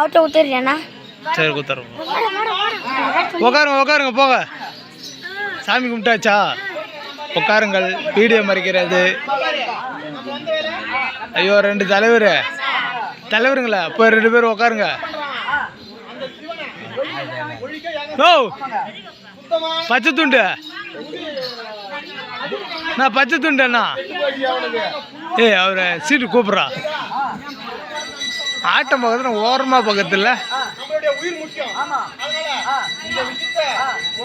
Auto கொடுத்துருக்கேண்ணா சரி குத்துறோம். உட்காருங்க உட்காருங்க போங்க. சாமி கும்பிட்டாச்சா? உட்காருங்கள் வீடியோ மறைக்கிறது. ஐயோ ரெண்டு தலைவர். தலைவருங்களா? அப்போ ரெண்டு பேரும் உட்காருங்க ஓ பச்சை துண்டு. நான் பச்சை துண்டு அண்ணா ஏய் அவரை சீட்டு கூப்பிட்றா ஆட்டம் பக்கத்தில். ஓரமாக பக்கத்தில்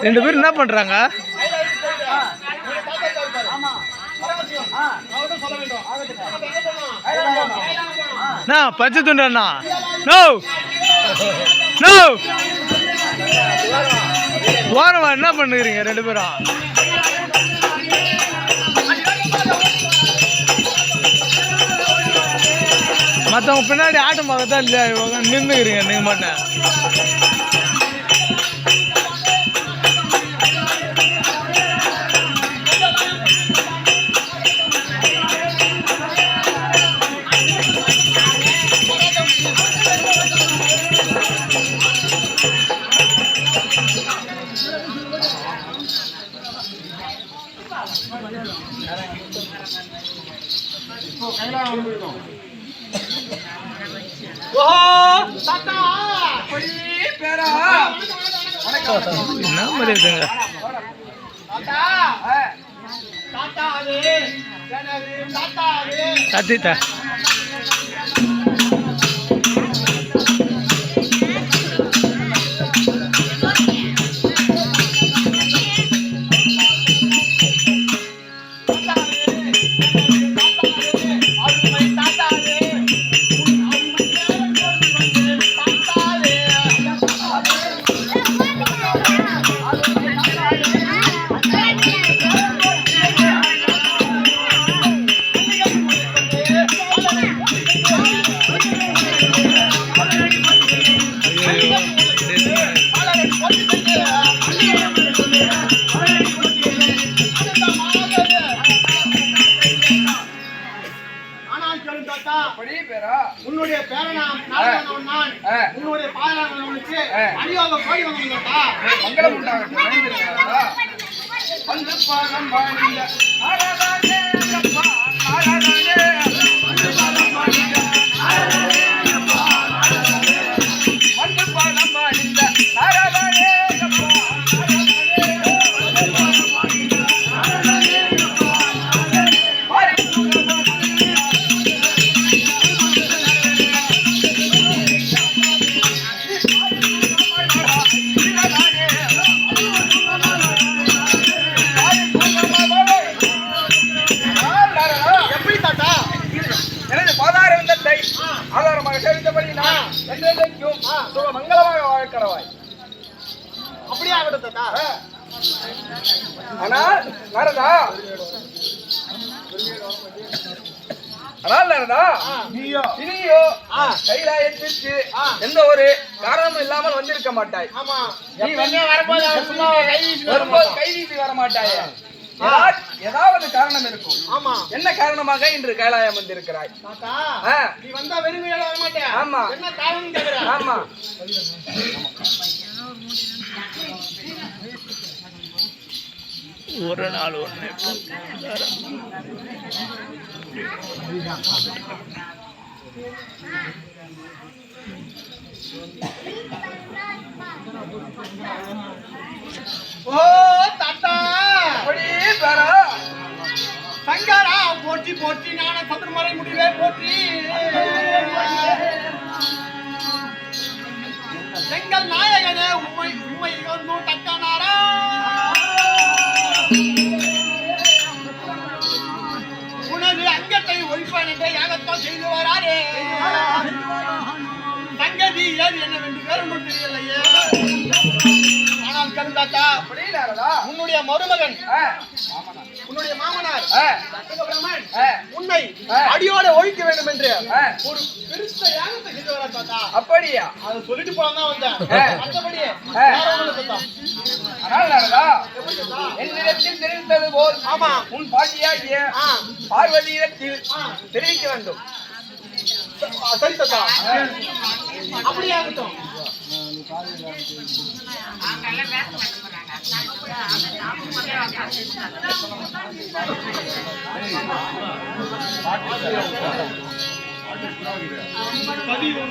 ரெண்டு பேரும் என்ன பண்ணுறாங்க அண்ணா பச்சை துண்டு அண்ணா. நோ நோ ஓரமா என்ன பண்ணுகிறீங்க ரெண்டு பேரும்? மற்றவங்க பின்னாடி ஆட்டம் பார்க்கத்தான் இவங்க நின்றுக்கிறீங்க நீங்கள் மட்டும் என்ன மாதிரி இருக்குங்க? கத்திட்டா ஐயோ பாதங்களுக்கு அடியோக கோடி வந்தோம் தாத்தா எப்படி ஆதாரமாக சேவித்தபடி நான் என்றென்றைக்கும் சுக மங்களமாக வாழ்க்கிறவாய் அப்படியே ஆகட்டும் ஆனால் நாரதா. ஆனால் நாரதா. நீயோ இனியோ. கைலாயத்திற்கு எந்த ஒரு காரணமும் இல்லாமல் வந்திருக்க மாட்டாய். நீ வரும்போது கை வீசி வர மாட்டாயே ஏதாவது காரணம் இருக்கும். ஆமா. என்ன காரணமாக இன்று கைலாயம் வந்திருக்கிறாய்? நீ வந்தா மாட்டேன் ஆமா. என்ன காரணம் கேக்குற? ஆமா. ஒரு நாள் ஒன்று ஓ! போற்றி போற்றி ஞான சதுர்மறை முடிவே போற்றி. எங்கள் நாயகனே உண்மை உண்மை ஒன்றும் தக்கனாரா உனது அங்கத்தை ஒழிப்பான் என்ற யாகத்தான் செய்து வராரே. சங்கதி ஏது என்னவென்று வேறு ஒன்றும் தெரியலையே ஆனால் கருந்தாத்தா உன்னுடைய மருமகன் உன்னுடைய மாமனார் ஆ. அடியோட ஒழிக்க வேண்டும் என்று. ஒரு பெருச யாகத்தை செய்து வர தாத்தா அப்படியா அதை சொல்லிட்டு போலாம் தான் வந்தேன் ஆ. மற்றபடி ஆ. வேற ஒண்ணும் இல்ல தாத்தா. ஆனால் நாரதா என்னிடத்தில் தெரிவித்தது போல் ஆமா. உன் பாட்டியாகிய. பார்வதியிடத்தில். தெரிவிக்க வேண்டும் சரி தாத்தா அப்படியே ஆகட்டும் பதிவு